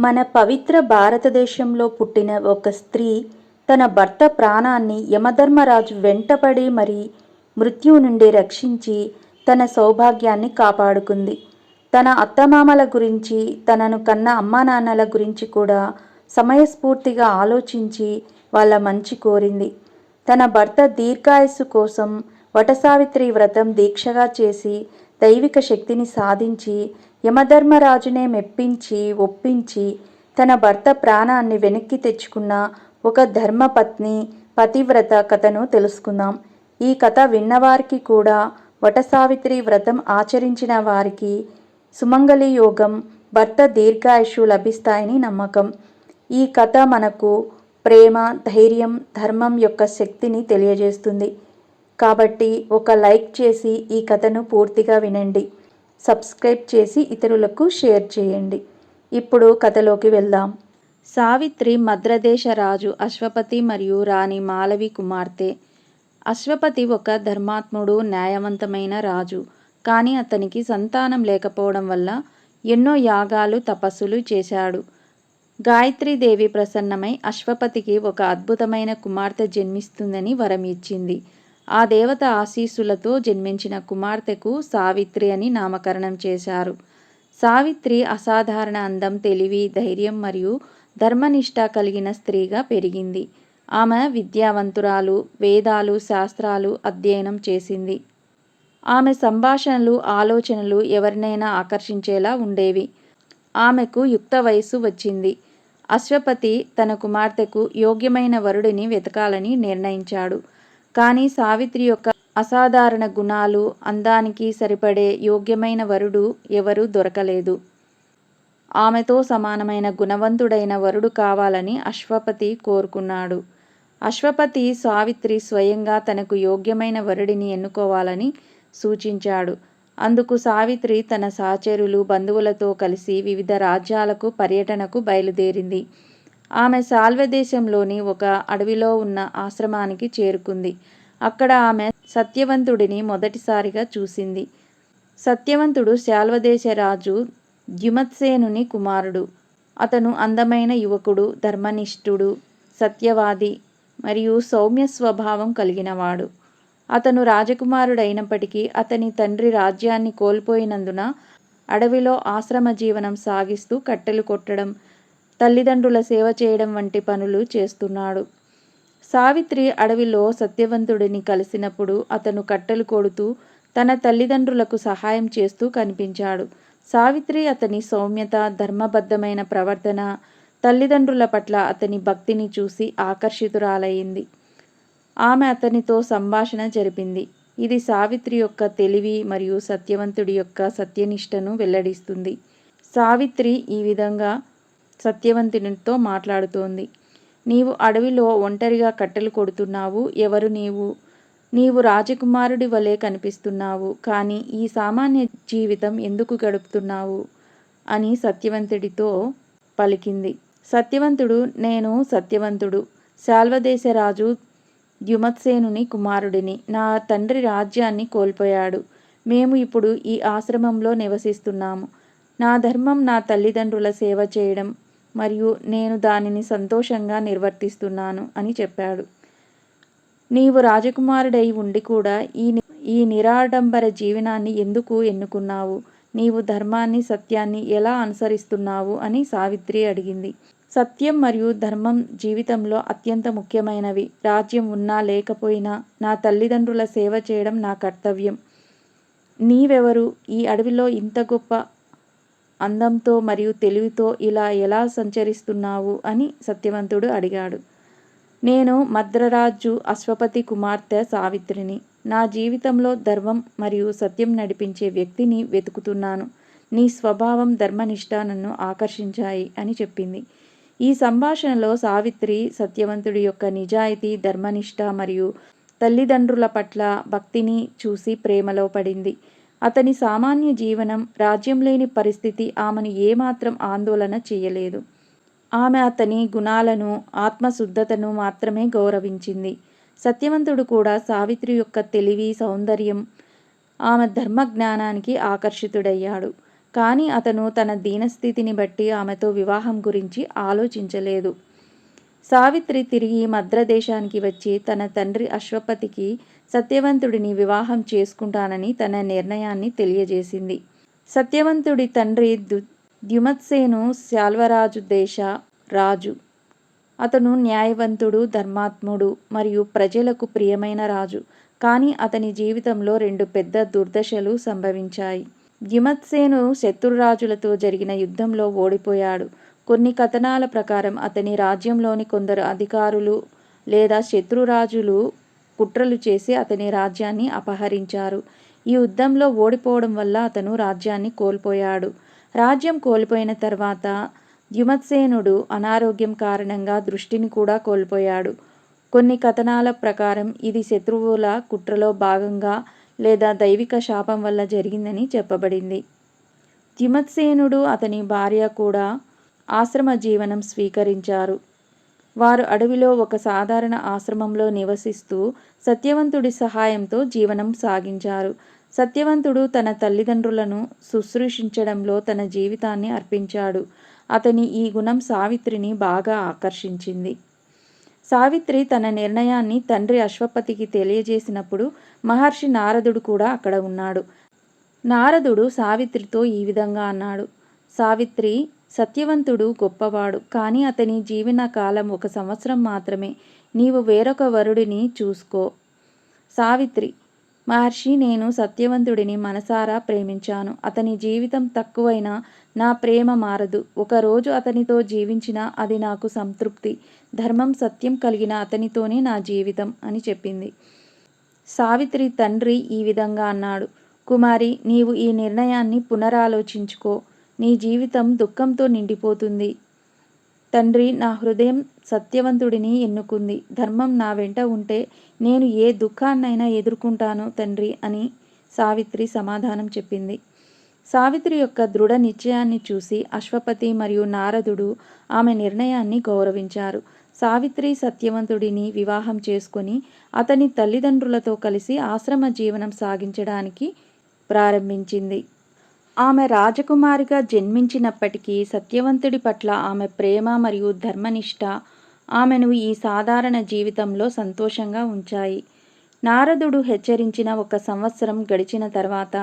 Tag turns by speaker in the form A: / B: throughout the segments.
A: మన పవిత్ర భారతదేశంలో పుట్టిన ఒక స్త్రీ తన భర్త ప్రాణాన్ని యమధర్మరాజు వెంటపడి మరి మృత్యువు నుండి రక్షించి తన సౌభాగ్యాన్ని కాపాడుకుంది. తన అత్తమామల గురించి తనను కన్న అమ్మానాన్నల గురించి కూడా సమయస్ఫూర్తిగా ఆలోచించి వాళ్ళ మంచి కోరింది. తన భర్త దీర్ఘాయుస్సు కోసం వటసావిత్రి వ్రతం దీక్షగా చేసి దైవిక శక్తిని సాధించి యమధర్మరాజునే మెప్పించి ఒప్పించి తన భర్త ప్రాణాన్ని వెనక్కి తెచ్చుకున్న ఒక ధర్మపత్ని పతివ్రత కథను తెలుసుకుందాం. ఈ కథ విన్నవారికి కూడా వటసావిత్రి వ్రతం ఆచరించిన వారికి సుమంగళి యోగం భర్త దీర్ఘాయుషు లభిస్తాయని నమ్మకం. ఈ కథ మనకు ప్రేమ ధైర్యం ధర్మం యొక్క శక్తిని తెలియజేస్తుంది. కాబట్టి ఒక లైక్ చేసి ఈ కథను పూర్తిగా వినండి. సబ్స్క్రైబ్ చేసి ఇతరులకు షేర్ చేయండి. ఇప్పుడు కథలోకి వెళ్దాం. సావిత్రి మద్రదేశ రాజు అశ్వపతి మరియు రాణి మాలవి కుమార్తె. అశ్వపతి ఒక ధర్మాత్ముడు న్యాయవంతమైన రాజు. కానీ అతనికి సంతానం లేకపోవడం వల్ల ఎన్నో యాగాలు తపస్సులు చేశాడు. గాయత్రీదేవి ప్రసన్నమై అశ్వపతికి ఒక అద్భుతమైన కుమార్తె జన్మిస్తుందని వరం ఇచ్చింది ఆ దేవత ఆశీస్సులతో జన్మించిన కుమార్తెకు సావిత్రి అని నామకరణం చేశారు. సావిత్రి అసాధారణ అందం తెలివి ధైర్యం మరియు ధర్మనిష్ట కలిగిన స్త్రీగా పెరిగింది. ఆమె విద్యావంతురాలు వేదాలు శాస్త్రాలు అధ్యయనం చేసింది. ఆమె సంభాషణలు ఆలోచనలు ఎవరినైనా ఆకర్షించేలా ఉండేవి. ఆమెకు యుక్త వయస్సు వచ్చింది. అశ్వపతి తన కుమార్తెకు యోగ్యమైన వరుడిని వెతకాలని నిర్ణయించాడు. కానీ సావిత్రి యొక్క అసాధారణ గుణాలు అందానికి సరిపడే యోగ్యమైన వరుడు ఎవరూ దొరకలేదు. ఆమెతో సమానమైన గుణవంతుడైన వరుడు కావాలని అశ్వపతి కోరుకున్నాడు. అశ్వపతి సావిత్రి స్వయంగా తనకు యోగ్యమైన వరుడిని ఎన్నుకోవాలని సూచించాడు. అందుకు సావిత్రి తన సహచరులు బంధువులతో కలిసి వివిధ రాజ్యాలకు పర్యటనకు బయలుదేరింది. ఆమె సాల్వె దేశంలోని ఒక అడవిలో ఉన్న ఆశ్రమానికి చేరుకుంది. అక్కడ ఆమె సత్యవంతుడిని మొదటిసారిగా చూసింది. సత్యవంతుడు శాల్వదేశ రాజు ద్యుమత్సేనుని కుమారుడు. అతను అందమైన యువకుడు ధర్మనిష్ఠుడు సత్యవాది మరియు సౌమ్య స్వభావం కలిగినవాడు. అతను రాజకుమారుడైనప్పటికీ అతని తండ్రి రాజ్యాన్ని కోల్పోయినందున అడవిలో ఆశ్రమ జీవనం సాగిస్తూ కట్టెలు కొట్టడం తల్లిదండ్రుల సేవ చేయడం వంటి పనులు చేస్తున్నాడు. సావిత్రి అడవిలో సత్యవంతుడిని కలిసినప్పుడు అతను కట్టెలు కొడుతూ తన తల్లిదండ్రులకు సహాయం చేస్తూ కనిపించాడు. సావిత్రి అతని సౌమ్యత ధర్మబద్ధమైన ప్రవర్తన తల్లిదండ్రుల పట్ల అతని భక్తిని చూసి ఆకర్షితురాలయ్యింది ఆమె అతనితో సంభాషణ జరిపింది. ఇది సావిత్రి యొక్క తెలివి మరియు సత్యవంతుడి యొక్క సత్యనిష్టను వెల్లడిస్తుంది. సావిత్రి ఈ విధంగా సత్యవంతునితో మాట్లాడుతోంది. నీవు అడవిలో ఒంటరిగా కట్టెలు కొడుతున్నావు. ఎవరు నీవు? నీవు రాజకుమారుడి వలె కనిపిస్తున్నావు. కానీ ఈ సామాన్య జీవితం ఎందుకు గడుపుతున్నావు? అని సత్యవంతుడితో పలికింది. సత్యవంతుడు నేను సత్యవంతుడు. శాల్వదేశరాజు ద్యుమత్సేనుని కుమారుడిని. నా తండ్రి రాజ్యాన్ని కోల్పోయాడు. మేము ఇప్పుడు ఈ ఆశ్రమంలో నివసిస్తున్నాము. నా ధర్మం నా తల్లిదండ్రుల సేవ చేయడం మరియు నేను దానిని సంతోషంగా నిర్వర్తిస్తున్నాను అని చెప్పాడు. నీవు రాజకుమారుడై ఉండి కూడా ఈ ఈ నిరాడంబర జీవనాన్ని ఎందుకు ఎన్నుకున్నావు? నీవు ధర్మాన్ని సత్యాన్ని ఎలా అనుసరిస్తున్నావు? అని సావిత్రి అడిగింది. సత్యం మరియు ధర్మం జీవితంలో అత్యంత ముఖ్యమైనవి. రాజ్యం ఉన్నా లేకపోయినా నా తల్లిదండ్రుల సేవ చేయడం నా కర్తవ్యం. నీవెవరు? ఈ అడవిలో ఇంత గొప్ప అందంతో మరియు తెలివితో ఇలా ఎలా సంచరిస్తున్నావు అని సత్యవంతుడు అడిగాడు. నేను మద్రరాజు అశ్వపతి కుమార్తె సావిత్రిని. నా జీవితంలో ధర్మం మరియు సత్యం నడిపించే వ్యక్తిని వెతుకుతున్నాను. నీ స్వభావం ధర్మనిష్ట నన్ను ఆకర్షించాయి అని చెప్పింది. ఈ సంభాషణలో సావిత్రి సత్యవంతుడి యొక్క నిజాయితీ ధర్మనిష్ట మరియు తల్లిదండ్రుల పట్ల భక్తిని చూసి ప్రేమలో పడింది. అతని సామాన్య జీవనం రాజ్యం లేని పరిస్థితి ఆమెను ఏమాత్రం ఆందోళన చేయలేదు. ఆమె అతని గుణాలను ఆత్మశుద్ధతను మాత్రమే గౌరవించింది. సత్యవంతుడు కూడా సావిత్రి యొక్క తెలివి సౌందర్యం ఆమె ధర్మజ్ఞానానికి ఆకర్షితుడయ్యాడు. కానీ అతను తన దీనస్థితిని బట్టి ఆమెతో వివాహం గురించి ఆలోచించలేదు. సావిత్రి తిరిగి మద్రదేశానికి వచ్చి తన తండ్రి అశ్వపతికి సత్యవంతుడిని వివాహం చేసుకుంటానని తన నిర్ణయాన్ని తెలియజేసింది. సత్యవంతుడి తండ్రి దు ద్యుమత్సేను శాల్వరాజు దేశ రాజు. అతను న్యాయవంతుడు ధర్మాత్ముడు మరియు ప్రజలకు ప్రియమైన రాజు. కానీ అతని జీవితంలో రెండు పెద్ద దుర్దశలు సంభవించాయి. ద్యుమత్సేను శత్రురాజులతో జరిగిన యుద్ధంలో ఓడిపోయాడు. కొన్ని కథనాల ప్రకారం అతని రాజ్యంలోని కొందరు అధికారులు లేదా శత్రురాజులు కుట్రలు చేసి అతని రాజ్యాన్ని అపహరించారు. ఈ యుద్ధంలో ఓడిపోవడం వల్ల అతను రాజ్యాన్ని కోల్పోయాడు. రాజ్యం కోల్పోయిన తర్వాత ద్యుమత్సేనుడు అనారోగ్యం కారణంగా దృష్టిని కూడా కోల్పోయాడు. కొన్ని కథనాల ప్రకారం ఇది శత్రువుల కుట్రలో భాగంగా లేదా దైవిక శాపం వల్ల జరిగిందని చెప్పబడింది. ద్యుమత్సేనుడు అతని భార్య కూడా ఆశ్రమ జీవనం స్వీకరించారు. వారు అడవిలో ఒక సాధారణ ఆశ్రమంలో నివసిస్తూ సత్యవంతుడి సహాయంతో జీవనం సాగించారు. సత్యవంతుడు తన తల్లిదండ్రులను శుశ్రూషించడంలో తన జీవితాన్ని అర్పించాడు. అతని ఈ గుణం సావిత్రిని బాగా ఆకర్షించింది. సావిత్రి తన నిర్ణయాన్ని తండ్రి అశ్వపతికి తెలియజేసినప్పుడు మహర్షి నారదుడు కూడా అక్కడ ఉన్నాడు. నారదుడు సావిత్రితో ఈ విధంగా అన్నాడు. సావిత్రి సత్యవంతుడు గొప్పవాడు కానీ అతని జీవన కాలం ఒక సంవత్సరం మాత్రమే. నీవు వేరొక వరుడిని చూసుకో. సావిత్రి మహర్షి నేను సత్యవంతుడిని మనసారా ప్రేమించాను. అతని జీవితం తక్కువైనా నా ప్రేమ మారదు. ఒకరోజు అతనితో జీవించినా అది నాకు సంతృప్తి. ధర్మం సత్యం కలిగిన అతనితోనే నా జీవితం అని చెప్పింది. సావిత్రి తండ్రి ఈ విధంగా అన్నాడు. కుమారి నీవు ఈ నిర్ణయాన్ని పునరాలోచించుకో. నీ జీవితం దుఃఖంతో నిండిపోతుంది. తండ్రి నా హృదయం సత్యవంతుడిని ఎన్నుకుంది. ధర్మం నా వెంట ఉంటే నేను ఏ దుఃఖాన్నైనా ఎదుర్కొంటాను తండ్రి అని సావిత్రి సమాధానం చెప్పింది. సావిత్రి యొక్క దృఢ నిశ్చయాన్ని చూసి అశ్వపతి మరియు నారదుడు ఆమె నిర్ణయాన్ని గౌరవించారు. సావిత్రి సత్యవంతుడిని వివాహం చేసుకొని అతని తల్లిదండ్రులతో కలిసి ఆశ్రమ జీవనం సాగించడానికి ప్రారంభించింది. ఆమె రాజకుమారిగా జన్మించినప్పటికీ సత్యవంతుడి పట్ల ఆమె ప్రేమ మరియు ధర్మనిష్ట ఆమెను ఈ సాధారణ జీవితంలో సంతోషంగా ఉంచాయి. నారదుడు హెచ్చరించిన ఒక సంవత్సరం గడిచిన తర్వాత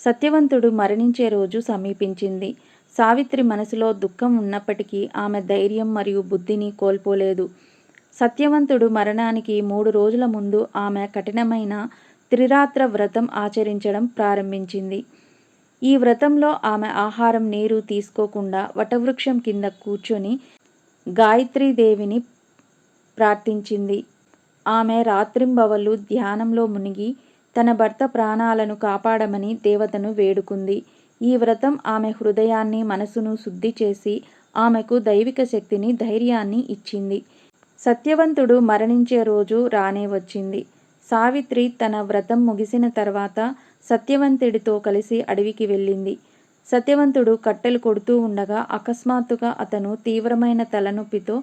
A: సత్యవంతుడు మరణించే రోజు సమీపించింది. సావిత్రి మనసులో దుఃఖం ఉన్నప్పటికీ ఆమె ధైర్యం మరియు బుద్ధిని కోల్పోలేదు. సత్యవంతుడు మరణానికి మూడు రోజుల ముందు ఆమె కఠినమైన త్రిరాత్ర వ్రతం ఆచరించడం ప్రారంభించింది. ఈ వ్రతంలో ఆమె ఆహారం నీరు తీసుకోకుండా వటవృక్షం కింద కూర్చొని గాయత్రీదేవిని ప్రార్థించింది. ఆమె రాత్రింబవళ్ళు ధ్యానంలో మునిగి తన భర్త ప్రాణాలను కాపాడమని దేవతను వేడుకుంది. ఈ వ్రతం ఆమె హృదయాన్ని మనసును శుద్ధి చేసి ఆమెకు దైవిక శక్తిని ధైర్యాన్ని ఇచ్చింది. సత్యవంతుడు మరణించే రోజు రానే వచ్చింది. సావిత్రి తన వ్రతం ముగిసిన తర్వాత సత్యవంతుడితో కలిసి అడవికి వెళ్ళింది. సత్యవంతుడు కట్టెలు కొడుతూ ఉండగా అకస్మాత్తుగా అతను తీవ్రమైన తలనొప్పితో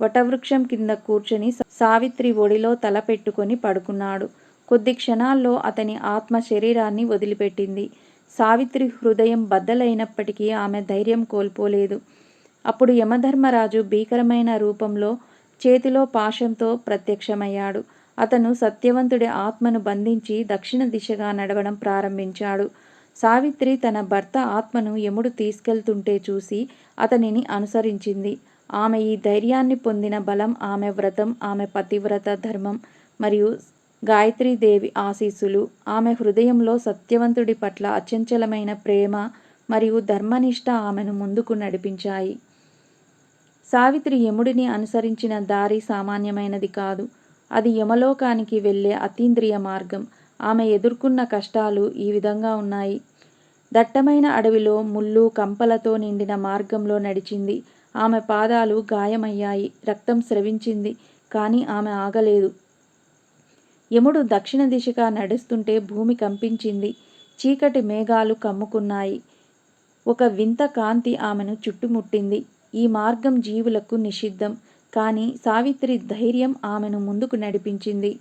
A: వటవృక్షం కింద కూర్చొని సావిత్రి ఒడిలో తల పెట్టుకొని పడుకున్నాడు. కొద్ది క్షణాల్లో అతని ఆత్మ శరీరాన్ని వదిలిపెట్టింది. సావిత్రి హృదయం బద్దలైనప్పటికీ ఆమె ధైర్యం కోల్పోలేదు. అప్పుడు యమధర్మరాజు భీకరమైన రూపంలో చేతిలో పాశంతో ప్రత్యక్షమయ్యాడు. అతను సత్యవంతుడి ఆత్మను బంధించి దక్షిణ దిశగా నడవడం ప్రారంభించాడు. సావిత్రి తన భర్త ఆత్మను యముడు తీసుకెళ్తుంటే చూసి అతనిని అనుసరించింది. ఆమె ఈ ధైర్యాన్ని పొందిన బలం ఆమె వ్రతం ఆమె పతివ్రత ధర్మం మరియు గాయత్రీదేవి ఆశీస్సులు ఆమె హృదయంలో సత్యవంతుడి పట్ల అచంచలమైన ప్రేమ మరియు ధర్మనిష్ట ఆమెను ముందుకు నడిపించాయి. సావిత్రి యముడిని అనుసరించిన దారి సామాన్యమైనది కాదు. అది యమలోకానికి వెళ్ళే అతీంద్రియ మార్గం. ఆమె ఎదుర్కొన్న కష్టాలు ఈ విధంగా ఉన్నాయి. దట్టమైన అడవిలో ముళ్ళు కంపలతో నిండిన మార్గంలో నడిచింది. ఆమె పాదాలు గాయమయ్యాయి. రక్తం స్రవించింది కానీ ఆమె ఆగలేదు. యముడు దక్షిణ దిశగా నడుస్తుంటే భూమి కంపించింది. చీకటి మేఘాలు కమ్ముకున్నాయి. ఒక వింత కాంతి ఆమెను చుట్టుముట్టింది. ఈ మార్గం జీవులకు నిషిద్ధం. కానీ సావిత్రి ధైర్యం ఆమెను ముందుకు నడిపించింది.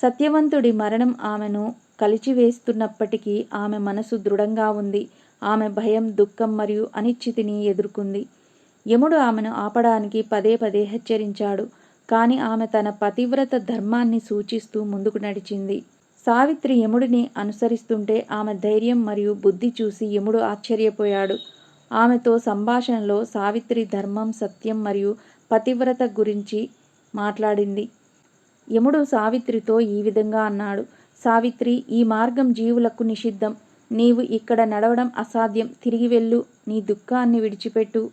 A: సత్యవంతుడి మరణం ఆమెను కలిచివేస్తున్నప్పటికీ ఆమె మనసు దృఢంగా ఉంది. ఆమె భయం దుఃఖం మరియు అనిశ్చితిని ఎదుర్కొంది. యముడు ఆమెను ఆపడానికి పదే పదే హెచ్చరించాడు. కానీ ఆమె తన పతివ్రత ధర్మాన్ని సూచిస్తూ ముందుకు నడిచింది. సావిత్రి యముడిని అనుసరిస్తుంటే ఆమె ధైర్యం మరియు బుద్ధి చూసి యముడు ఆశ్చర్యపోయాడు. ఆమెతో సంభాషణలో సావిత్రి ధర్మం సత్యం మరియు పతివ్రత గురించి మాట్లాడింది. యముడు సావిత్రితో ఈ విధంగా అన్నాడు. సావిత్రి ఈ మార్గం జీవులకు నిషిద్ధం. నీవు ఇక్కడ నడవడం అసాధ్యం. తిరిగి వెళ్ళు. నీ దుఃఖాన్ని విడిచిపెట్టు.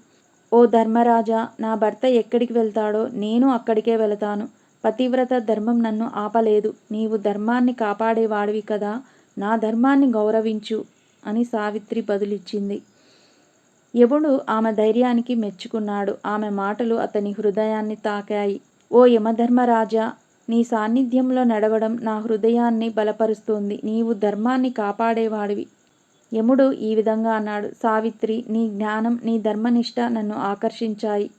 A: ఓ ధర్మరాజా నా భర్త ఎక్కడికి వెళ్తాడో నేను అక్కడికే వెళతాను. పతివ్రత ధర్మం నన్ను ఆపలేదు. నీవు ధర్మాన్ని కాపాడేవాడివి కదా. నా ధర్మాన్ని గౌరవించు అని సావిత్రి బదులిచ్చింది. యముడు ఆమె ధైర్యానికి మెచ్చుకున్నాడు. ఆమె మాటలు అతని హృదయాన్ని తాకాయి. ఓ యమధర్మరాజా నీ సాన్నిధ్యంలో నడవడం నా హృదయాన్ని బలపరుస్తోంది. నీవు ధర్మాన్ని కాపాడేవాడివి. యముడు ఈ విధంగా అన్నాడు. సావిత్రి నీ జ్ఞానం నీ ధర్మనిష్ట నన్ను ఆకర్షించాయి.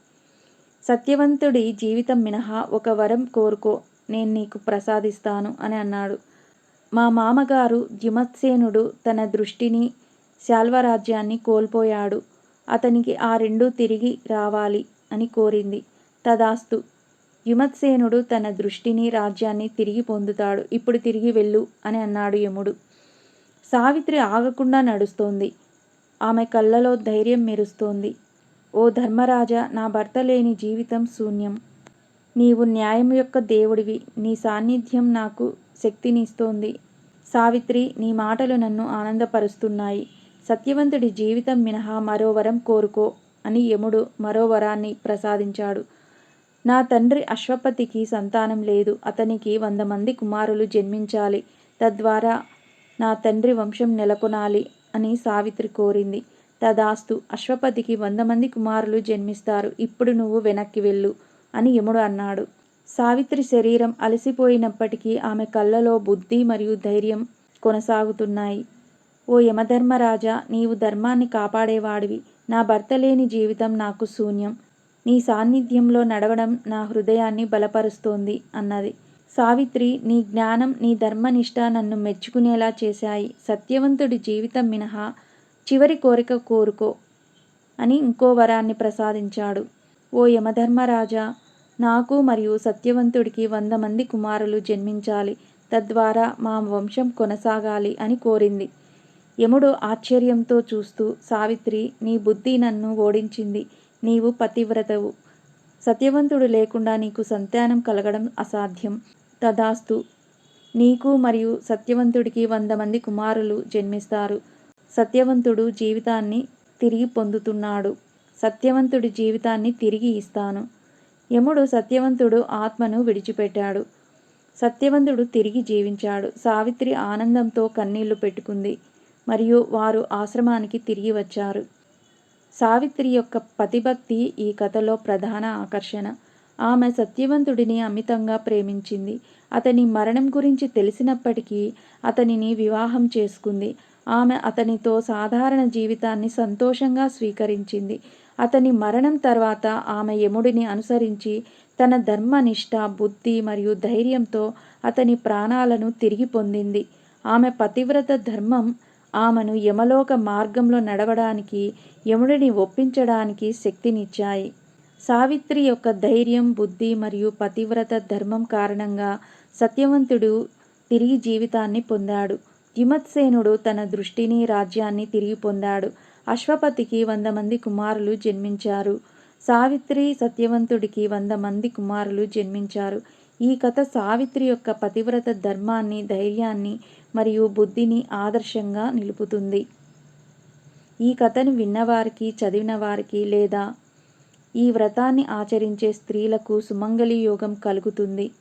A: సత్యవంతుడి జీవితం మినహా ఒక వరం కోరుకో నేను నీకు ప్రసాదిస్తాను అని అన్నాడు. మా మామగారు ద్యుమత్సేనుడు తన దృష్టిని శాల్వరాజ్యాన్ని కోల్పోయాడు. అతనికి ఆ రెండు తిరిగి రావాలి అని కోరింది. తదాస్తు. యుమత్సేనుడు తన దృష్టిని రాజ్యాన్ని తిరిగి పొందుతాడు. ఇప్పుడు తిరిగి వెళ్ళు అని అన్నాడు యముడు. సావిత్రి ఆగకుండా నడుస్తోంది. ఆమె కళ్ళలో ధైర్యం మెరుస్తోంది. ఓ ధర్మరాజా నా భర్త లేని జీవితం శూన్యం. నీవు న్యాయం యొక్క దేవుడివి. నీ సాన్నిధ్యం నాకు శక్తినిస్తోంది. సావిత్రి నీ మాటలు నన్ను ఆనందపరుస్తున్నాయి. సత్యవంతుడి జీవితం మినహా మరో వరం కోరుకో అని యముడు మరో వరాన్ని ప్రసాదించాడు. నా తండ్రి అశ్వపతికి సంతానం లేదు. అతనికి వంద మంది కుమారులు జన్మించాలి. తద్వారా నా తండ్రి వంశం నెలకొనాలి అని సావిత్రి కోరింది. తదాస్తు అశ్వపతికి వంద మంది కుమారులు జన్మిస్తారు. ఇప్పుడు నువ్వు వెనక్కి వెళ్ళు అని యముడు అన్నాడు. సావిత్రి శరీరం అలసిపోయినప్పటికీ ఆమె కళ్ళలో బుద్ధి మరియు ధైర్యం కొనసాగుతున్నాయి. ఓ యమధర్మరాజా నీవు ధర్మాన్ని కాపాడేవాడివి. నా భర్త లేని జీవితం నాకు శూన్యం. నీ సాన్నిధ్యంలో నడవడం నా హృదయాన్ని బలపరుస్తోంది అన్నది. సావిత్రి నీ జ్ఞానం నీ ధర్మనిష్ట నన్ను మెచ్చుకునేలా చేశాయి. సత్యవంతుడి జీవితం మినహా చివరి కోరిక కోరుకో అని ఇంకో వరాన్ని ప్రసాదించాడు. ఓ యమధర్మరాజా నాకు మరియు సత్యవంతుడికి వంద మంది కుమారులు జన్మించాలి. తద్వారా మా వంశం కొనసాగాలి అని కోరింది. యముడు ఆశ్చర్యంతో చూస్తూ సావిత్రి నీ బుద్ధి నన్ను ఓడించింది. నీవు పతివ్రతవు. సత్యవంతుడు లేకుండా నీకు సంతానం కలగడం అసాధ్యం తదాస్తు. నీకు మరియు సత్యవంతుడికి వంద మంది కుమారులు జన్మిస్తారు. సత్యవంతుడు జీవితాన్ని తిరిగి పొందుతున్నాడు. సత్యవంతుడి జీవితాన్ని తిరిగి ఇస్తాను. యముడు సత్యవంతుడు ఆత్మను విడిచిపెట్టాడు. సత్యవంతుడు తిరిగి జీవించాడు. సావిత్రి ఆనందంతో కన్నీళ్ళు పెట్టుకుంది. మరియు వారు ఆశ్రమానికి తిరిగి వచ్చారు. సావిత్రి యొక్క పతిభక్తి ఈ కథలో ప్రధాన ఆకర్షణ. ఆమె సత్యవంతుడిని అమితంగా ప్రేమించింది. అతని మరణం గురించి తెలిసినప్పటికీ అతనిని వివాహం చేసుకుంది. ఆమె అతనితో సాధారణ జీవితాన్ని సంతోషంగా స్వీకరించింది. అతని మరణం తర్వాత ఆమె యముడిని అనుసరించి తన ధర్మనిష్ట బుద్ధి మరియు ధైర్యంతో అతని ప్రాణాలను తిరిగి పొందింది. ఆమె పతివ్రత ధర్మం ఆమెను యమలోక మార్గంలో నడవడానికి యముడిని ఒప్పించడానికి శక్తినిచ్చాయి. సావిత్రి యొక్క ధైర్యం బుద్ధి మరియు పతివ్రత ధర్మం కారణంగా సత్యవంతుడు తిరిగి జీవితాన్ని పొందాడు. యుమత్సేనుడు తన దృష్టిని రాజ్యాన్ని తిరిగి పొందాడు. అశ్వపతికి వంద మంది కుమారులు జన్మించారు. సావిత్రి సత్యవంతుడికి వంద మంది కుమారులు జన్మించారు. ఈ కథ సావిత్రి యొక్క పతివ్రత ధర్మాన్ని ధైర్యాన్ని మరియు బుద్ధిని ఆదర్శంగా నిలుపుతుంది. ఈ కథను విన్నవారికి చదివిన వారికి లేదా ఈ వ్రతాన్ని ఆచరించే స్త్రీలకు సుమంగళి యోగం కలుగుతుంది.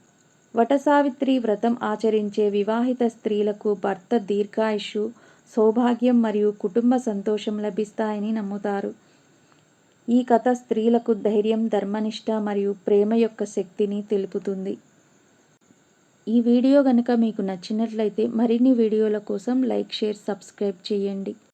A: వటసావిత్రి వ్రతం ఆచరించే వివాహిత స్త్రీలకు భర్త దీర్ఘాయుషు సౌభాగ్యం మరియు కుటుంబ సంతోషం లభిస్తాయని నమ్ముతారు. ఈ కథ స్త్రీలకు ధైర్యం ధర్మనిష్ట మరియు ప్రేమ యొక్క శక్తిని తెలుపుతుంది. ఈ వీడియో కనుక మీకు నచ్చినట్లయితే మరిన్ని వీడియోల కోసం లైక్ షేర్ సబ్స్క్రైబ్ చేయండి.